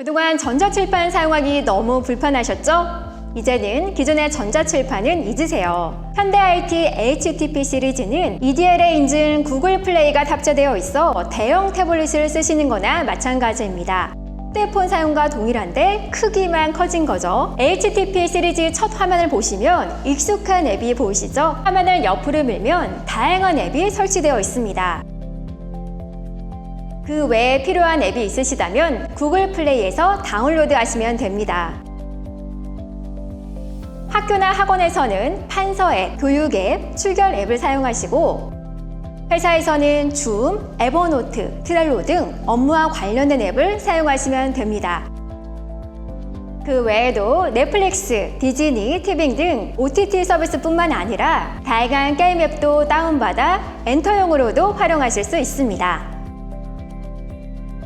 그동안 전자칠판 사용하기 너무 불편하셨죠? 이제는 기존의 전자칠판은 잊으세요. 현대 IT HTP 시리즈는 EDL에 인증 구글 플레이가 탑재되어 있어 대형 태블릿을 쓰시는 거나 마찬가지입니다. 휴대폰 사용과 동일한데 크기만 커진 거죠. HTP 시리즈 첫 화면을 보시면 익숙한 앱이 보이시죠? 화면을 옆으로 밀면 다양한 앱이 설치되어 있습니다. 그 외에 필요한 앱이 있으시다면 구글 플레이에서 다운로드 하시면 됩니다. 학교나 학원에서는 판서 앱, 교육 앱, 출결 앱을 사용하시고 회사에서는 줌, 에버노트, 트렐로 등 업무와 관련된 앱을 사용하시면 됩니다. 그 외에도 넷플릭스, 디즈니, 티빙 등 OTT 서비스뿐만 아니라 다양한 게임 앱도 다운받아 엔터용으로도 활용하실 수 있습니다.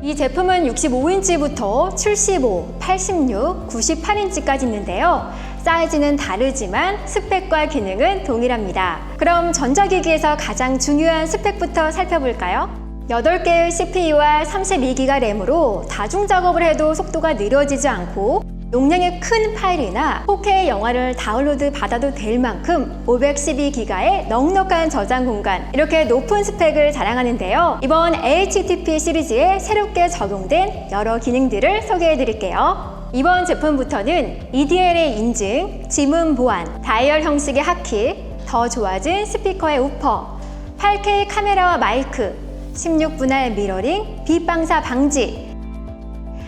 이 제품은 65인치부터 75, 86, 98인치까지 있는데요. 사이즈는 다르지만 스펙과 기능은 동일합니다. 그럼 전자기기에서 가장 중요한 스펙부터 살펴볼까요? 8개의 CPU와 32기가 램으로 다중 작업을 해도 속도가 느려지지 않고 용량이 큰 파일이나 4K 영화를 다운로드 받아도 될 만큼 512기가의 넉넉한 저장 공간 이렇게 높은 스펙을 자랑하는데요. 이번 HTP 시리즈에 새롭게 적용된 여러 기능들을 소개해 드릴게요. 이번 제품부터는 EDL의 인증, 지문 보안, 다이얼 형식의 하키, 더 좋아진 스피커의 우퍼, 8K 카메라와 마이크, 16분할 미러링, 빛방사 방지,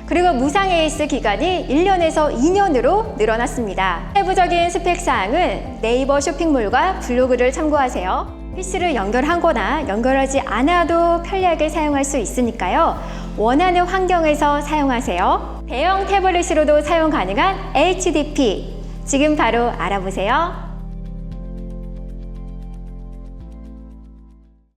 그리고 무상 AS 기간이 1년에서 2년으로 늘어났습니다. 세부적인 스펙 사항은 네이버 쇼핑몰과 블로그를 참고하세요. PC를 연결하거나 연결하지 않아도 편리하게 사용할 수 있으니까요. 원하는 환경에서 사용하세요. 대형 태블릿으로도 사용 가능한 HDP. 지금 바로 알아보세요.